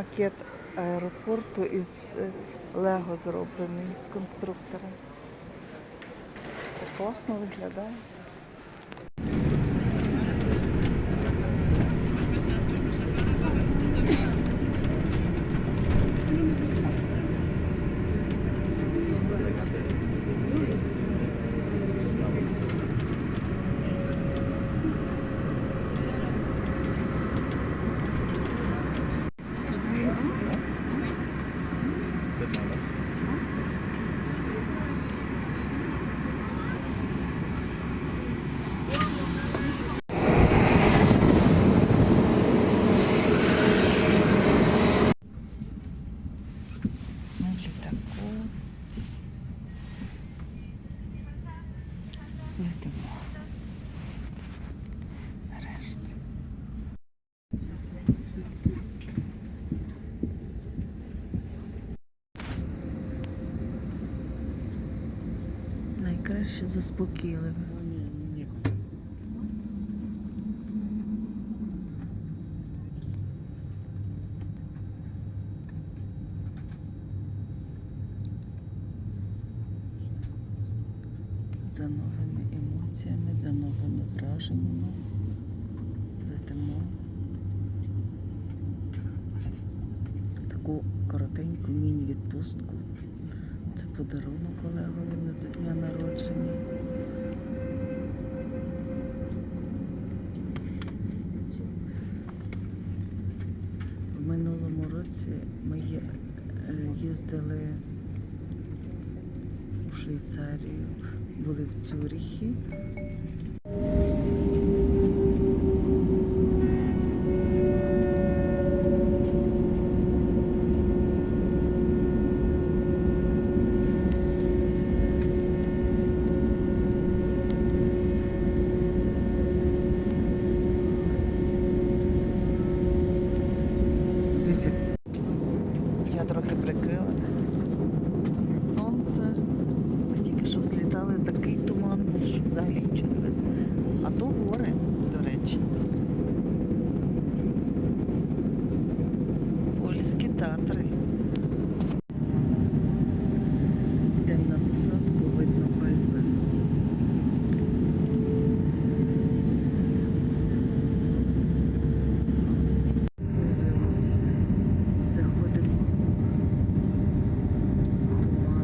Макет аеропорту із е, Лего зроблений з конструктора. Так класно виглядає. На літаку. Летимо. Нарешті. Найкраще заспокійливе. Минулому році ми е, їздили у Швейцарію, були в Цюріхі. Дивіться, я трохи прикрила. Сонце. Ми тільки що злітали такий туман, був, що взагалі нічого не видно. А то гори, до речі. Польські татри. Йдемо на посадку, видно Альпи. Знизилося. Заходимо в.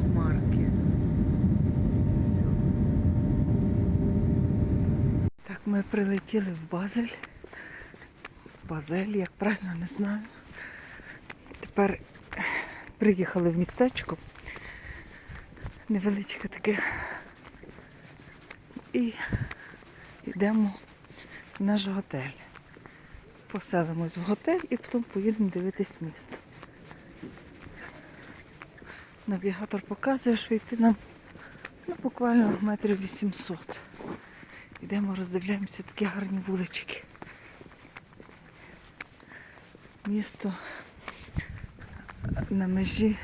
Хмарки. Все. Так, ми прилетіли в Базель. Базель, як правильно не знаю. Тепер приїхали в містечко. Невеличке таке. І йдемо в наш готель. Поселимось в готель і потім поїдемо дивитись місто. Навігатор показує, що йти нам ну, буквально метрів 800. Йдемо, роздивляємося такі гарні вулички. Місто на межі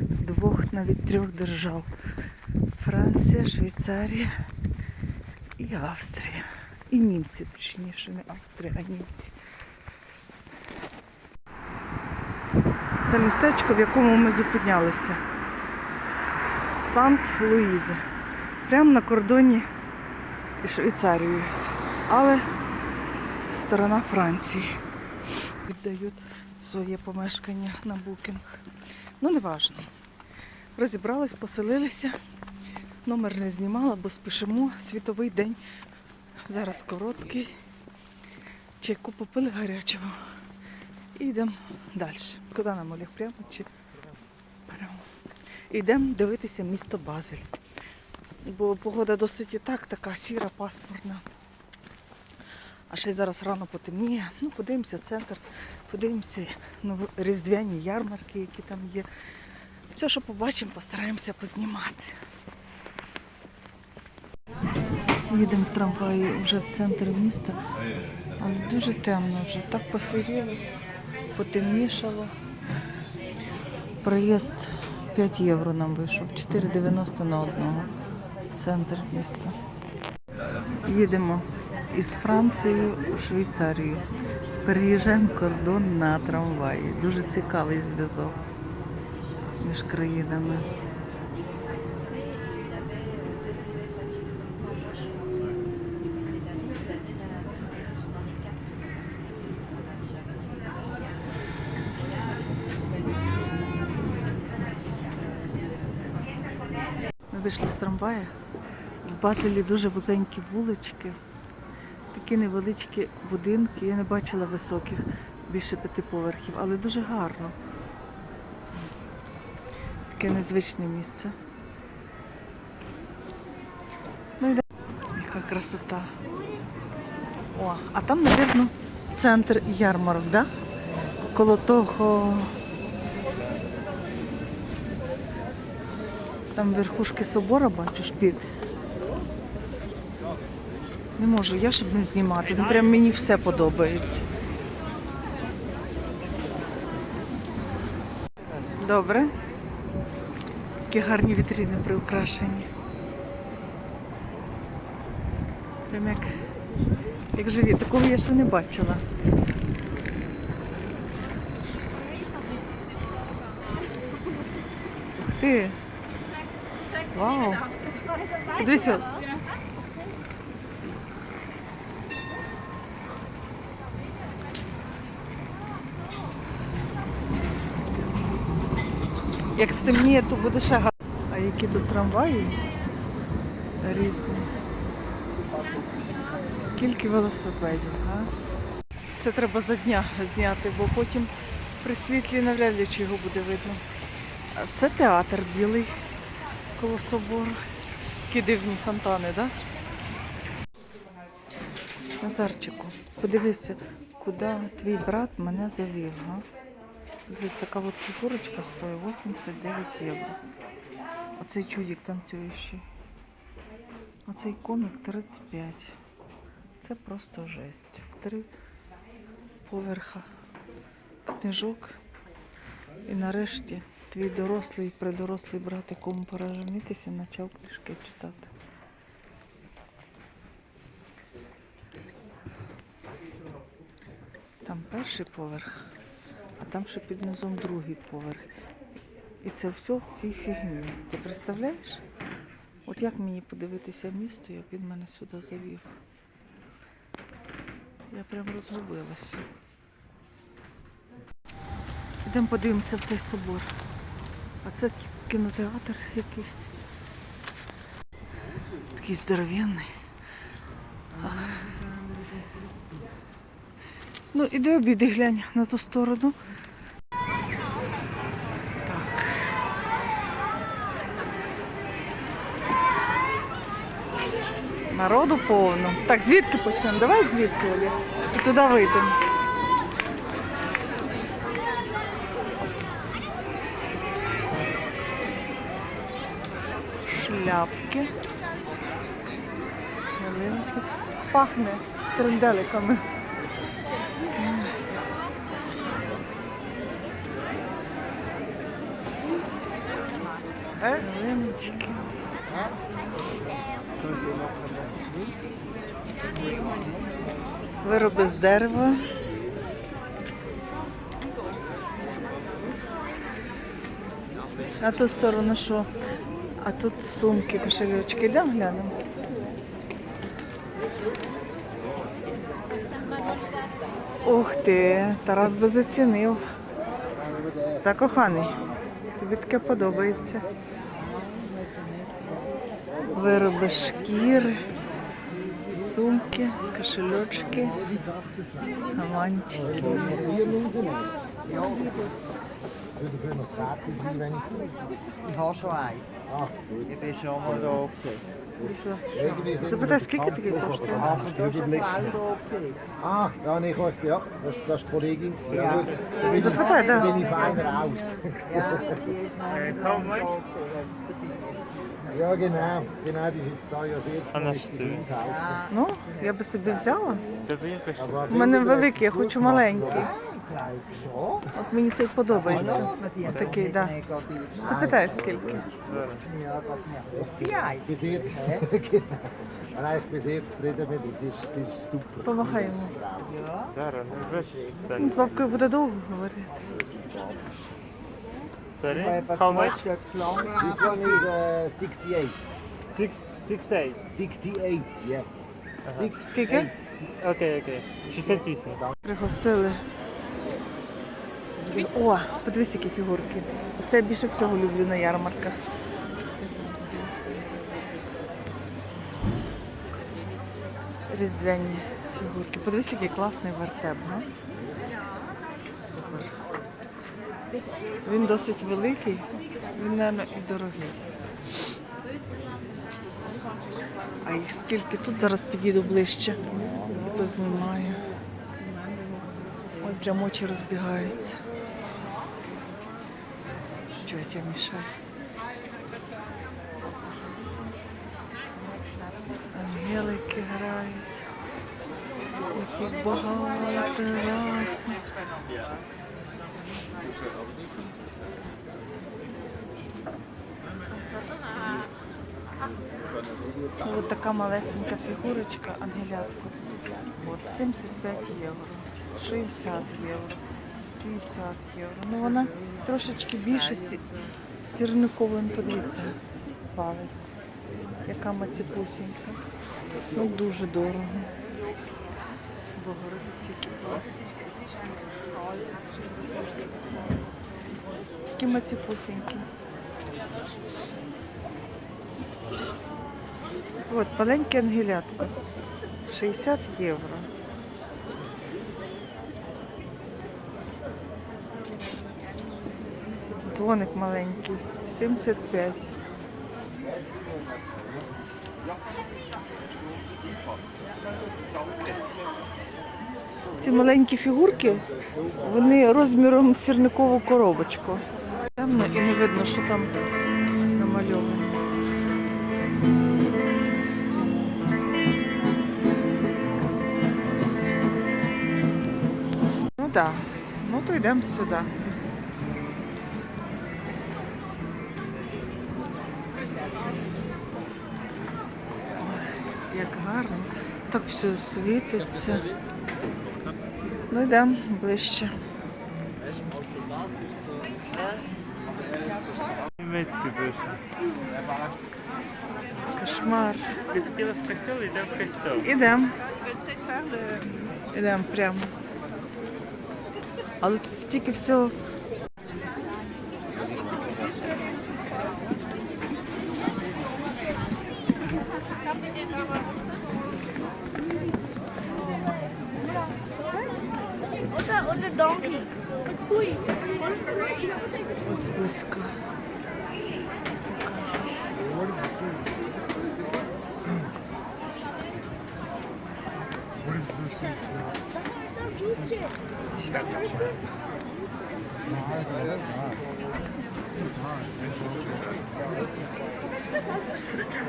двох, навіть трьох держав. Франція, Швейцарія і Австрія. І німці, точніше, не Австрія, а німці. Це містечко, в якому ми зупинялися. Сант-Луїзе. Прямо на кордоні із Швейцарією. Але сторона Франції. Віддають своє помешкання на букінг. Ну, не важно. Розібрались, поселилися. Номер не знімала, бо спішимо. Світовий день. Зараз короткий. Чайку попили гарячого. І йдемо далі. Куди нам Олег? Прямо чи прямо? Йдемо дивитися місто Базель. Бо погода досить і так, така сіра, пасмурна. А ще й зараз рано потемніє. Ну, подивимося центр, подивимося ново- різдвяні ярмарки, які там є. Все, що побачимо, постараємося познімати. Їдемо в трамваї вже в центр міста, але дуже темно вже, так посиріло. потемнішало. Проїзд 5 євро нам вийшов, 4,90 на одного в центр міста. Їдемо із Франції у Швейцарію. Переїжджаємо кордон на трамваї. Дуже цікавий зв'язок між країнами. Ми вийшли з трамвая. В Базелі дуже вузенькі вулички, такі невеличкі будинки. Я не бачила високих, більше п'яти поверхів, але дуже гарно. Таке незвичне місце. Ну йде. Яка красота. О, а там, напевно, центр ярмарок, да? Коло того. Там верхушки собора бачу шпіль. Не можу, я щоб не знімати. Ну прям мені все подобається. Добре. Які гарні вітрини приукрашені. Прям як, як живі. Такого я ще не бачила. Ух ти! Вау! Подивися. Як стемніє, то буде ще гарно. А які тут трамваї різні. Скільки велосипедів, а? Це треба за дня зняти, бо потім при світлі навряд ли чи його буде видно. Це театр білий коло собору. Які дивні фонтани, так? Да? Назарчику, подивися, куди твій брат мене завів. А? Дивись, така от фігурочка стоїть 89 євро. Оцей чудик танцюючий. Оцей комік 35. Це просто жесть. В три поверха книжок. І нарешті твій дорослий, придорослий брат, якому пора женитися, почав книжки читати. Там перший поверх, а там ще під низом другий поверх. І це все в цій фігні. Ти представляєш? От як мені подивитися місто, як він мене сюди завів. Я прям розгубилася. Йдемо подивимося в цей собор. А це кінотеатр якийсь. Такий здоровенний. Ну, іди обіди глянь на ту сторону. Народу повно. Так, звідки почнемо? Давай звідси, Олі. І туди вийдемо. Шляпки. Ялинки. Пахне тренделиками. Ялиночки. Вироби з дерева. А ту сторону що? А тут сумки, кошельочки. Йдемо глянемо. Ух ти, Тарас би зацінив. Та коханий, тобі таке подобається. Вироби шкіри, сумки, кошельочки, гаманчики. Ich habe schon eins. Ich bin schon mal da gewesen. Запитай, скільки таке коштує? Hast du schon mal da gesehen? Ah, ja, nee, ich weiß, ja, das, das ist die Kollegin. Ja. Also, da bin, ich, Запитай, da да. bin ich feiner aus. Ja, die ist noch nicht lange da gewesen. Ja, genau, genau, die ist jetzt da ja uns auch. Ну, я би собі взяла. У мене великий, я хочу маленький. От мені цей подобається. Da. negativ Запитай, скільки. Sehr. Помагай йому. Ja. Зараз не вже. Він з бабкою буде довго говорити. Sorry, how much? This one is uh, 68. Six, six eight. 68, yeah. Six, Скільки? eight. Окей, окей. 68. Пригостили. О, подивись, які фігурки. Це я більше всього люблю на ярмарках. Різдвяні фігурки. Подивись, який класний вертеп, га? Він досить великий, він, мабуть, і дорогий. А їх скільки тут зараз підійду ближче і познімаю. Ой, прям очі розбігаються. Тьотя мішає. Ангелики грають. Яких багато різних. Ось така малесенька фігурочка, ангелятко. От 75 євро, 60 євро, 50 євро. Ну вона трошечки більше сі... сірникової, ну, подивіться, палець. Яка маціпусінька. Ну дуже дорого. Богородиці. Такі маціпусінькі. От, маленьке ангелятко. 60 євро. Дзвоник маленький. 75. Ці маленькі фігурки, вони розміром сірникову коробочку. Темно і не видно, що там намальовано. Ну так, ну то йдемо сюди. Все світиться. Ну йдемо ближче. Кошмар. Ти хотіла в костюл, йдемо в костюл. Ідемо. Ідемо прямо. Але тут стільки всього. От зблизька.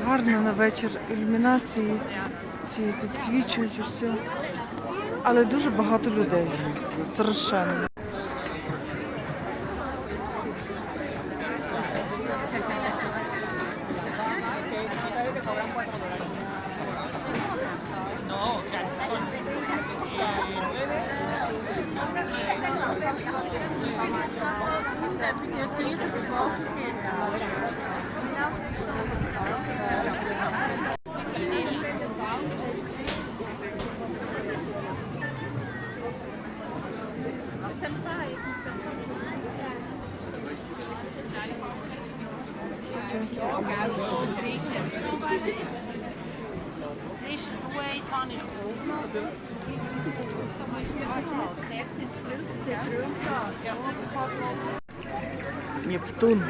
Гарно на вечір ілюмінації, ці підсвічують усе. Але дуже багато людей. Страшенно. Нептун.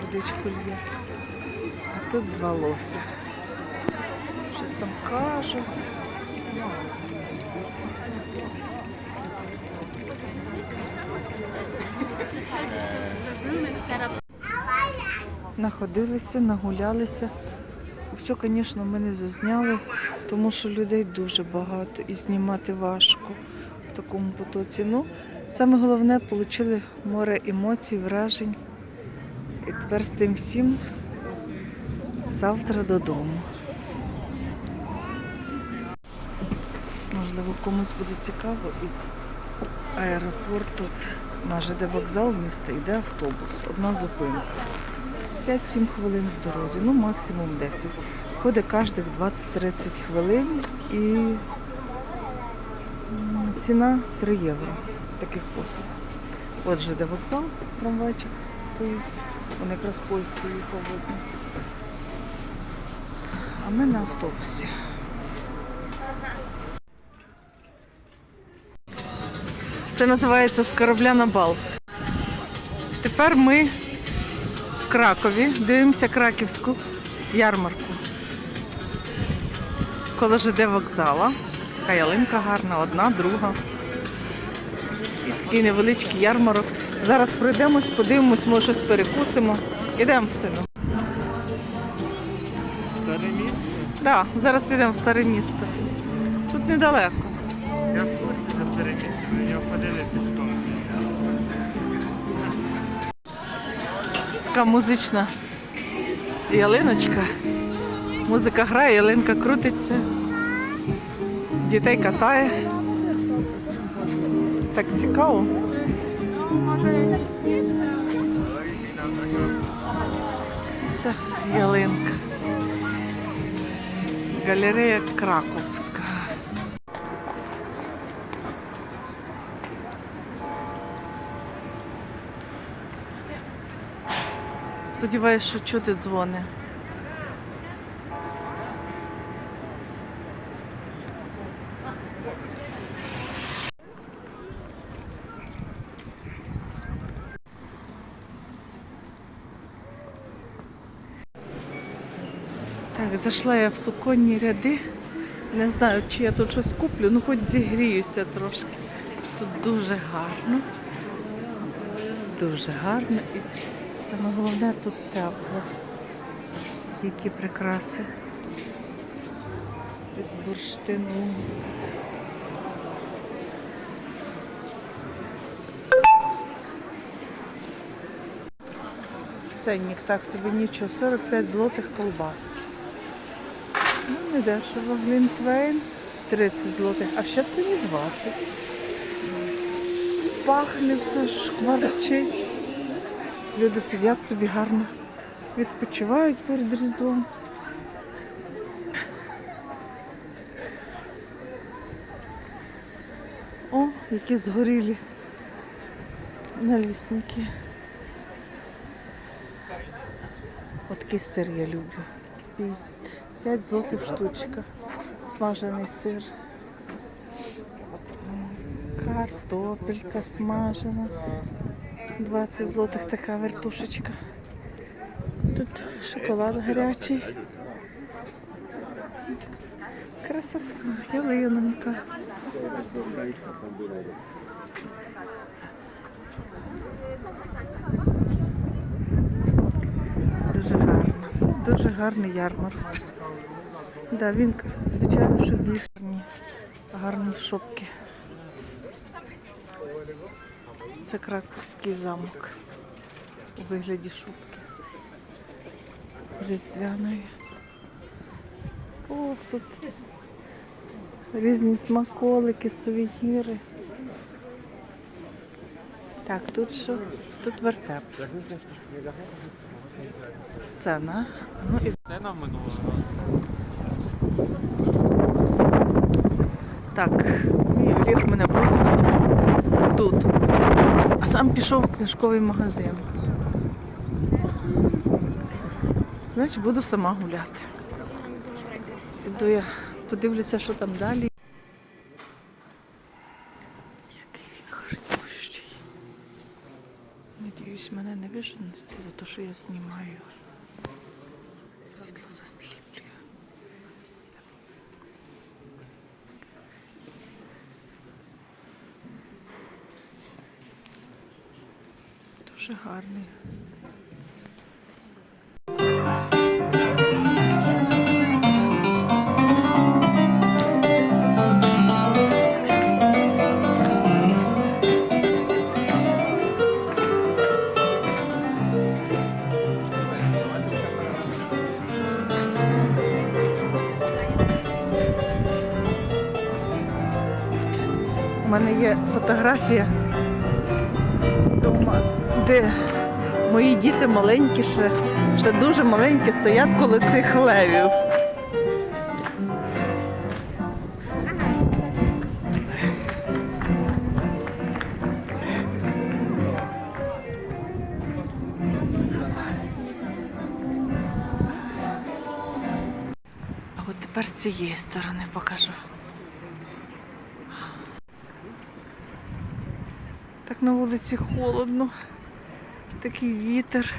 Водичку лє. А тут два лося. Щось там кажуть. Находилися, нагулялися. Все, звісно, ми не зазняли, тому що людей дуже багато і знімати важко. в такому потоці. Ну, саме головне, отримали море емоцій, вражень. І тепер з тим всім завтра додому. Можливо, комусь буде цікаво із аеропорту на ЖД вокзал міста йде автобус. Одна зупинка. 5-7 хвилин в дорозі, ну максимум 10. Ходить кожних 20-30 хвилин і ціна 3 євро таких послуг. От ЖД вокзал, трамвайчик стоїть. Він якраз поїзд поїхав. А ми на автобусі. Це називається з корабля на бал. Тепер ми в Кракові дивимося краківську ярмарку. Коло ЖД вокзала. Така ялинка гарна, одна, друга. Такий невеличкий ярмарок. Зараз пройдемось, подивимось, може щось перекусимо. Ідемо, сину. Старе місце? Так, зараз підемо в старе місто. Тут недалеко. Я в курсі старе ми його ходили пішком. Така музична ялиночка. Музика грає, ялинка крутиться. Дітей катає. Так цікаво. Це ялинка. Галерея Краковська. Сподіваюсь, що чути дзвони. Так, зайшла я в суконні ряди. Не знаю, чи я тут щось куплю, ну хоч зігріюся трошки. Тут дуже гарно. Дуже гарно і саме головне тут тепло. Які прикраси. З бурштину. Ценник так собі нічого, 45 злотих колбаски. Не дешево. Глінтвейн 30 злотих, а ще це не 20. Пахне все, шкварчить. Люди сидять собі гарно, відпочивають перед Різдвом. О, які згорілі налісники. От такий сир я люблю. 5 злотих штучка. Смажений сир. Картопелька смажена. 20 злотих така вертушечка. Тут шоколад гарячий. Красота, ялинонька. Дуже гарно. Дуже гарний ярмарок. Да, він, звичайно, що більш гарні, шопки. Це Краковський замок у вигляді шубки. Різдвяної. Посуд. Різні смаколики, сувеніри. Так, тут що? Тут вертеп. Сцена. Ну і Це нам минулого Так, мій Олег мене просив сам тут. А сам пішов в книжковий магазин. Значить, буду сама гуляти. Іду я подивлюся, що там далі. Який він гарнющий. Надіюсь, мене не виженуть за те, що я знімаю. дуже гарний. У мене є фотографія де мої діти маленькі ще, ще дуже маленькі стоять коло цих левів. А от тепер з цієї сторони покажу. Так на вулиці холодно, такий вітер,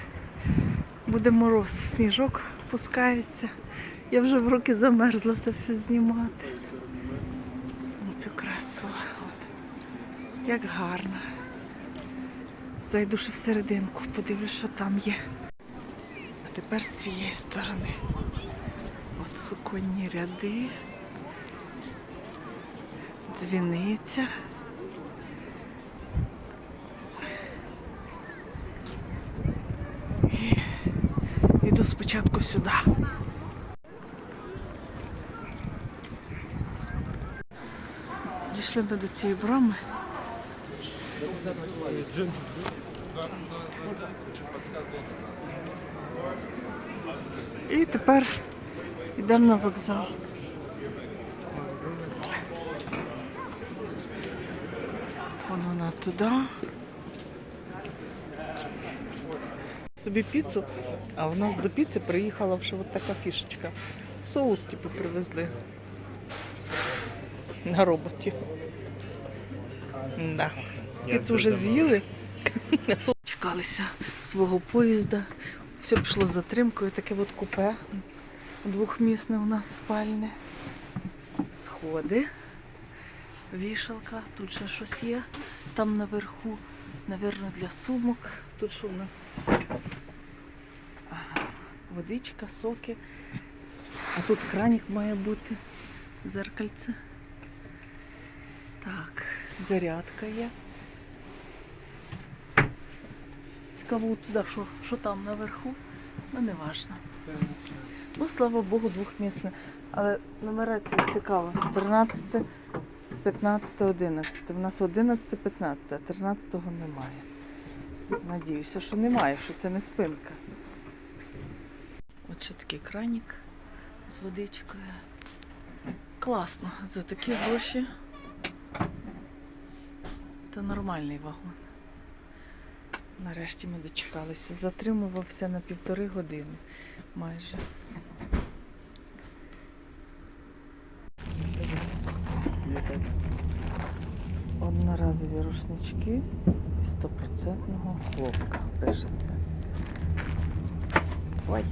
буде мороз, сніжок пускається. Я вже в руки замерзла це все знімати. Цю красу. От. Як гарно. Зайду ще всерединку, подивлюсь, що там є. А тепер з цієї сторони. От суконні ряди. Дзвіниця. Спочатку сюди. Дійшли ми до цієї брами. І тепер йдемо на вокзал. Вон вона туди. Собі піцу, а в нас до піци приїхала вже от така фішечка. Соус типу привезли. На роботі. Да. Піцу вже з'їли. Чекалися свого поїзда. Все пішло з затримкою, таке от купе двохмісне у нас спальне. Сходи. Вішалка, тут ще щось є. Там наверху, навірно, для сумок. Тут що у нас? Водичка, соки. А тут кранік має бути. Зеркальце. Так, зарядка є. Цікаво туди, що, що там наверху, ну не важно. Ну, слава Богу, двохмісне. Але нумерація цікава. 13, 15, 11. У нас 11, 15, а 13 немає. Надіюся, що немає, що це не спинка. Ще такий кранік з водичкою. Класно, за такі гроші. Це нормальний вагон. Нарешті ми дочекалися. Затримувався на півтори години майже. Одноразові рушнички із стопроцентного хлопка. Пишеться. Ой.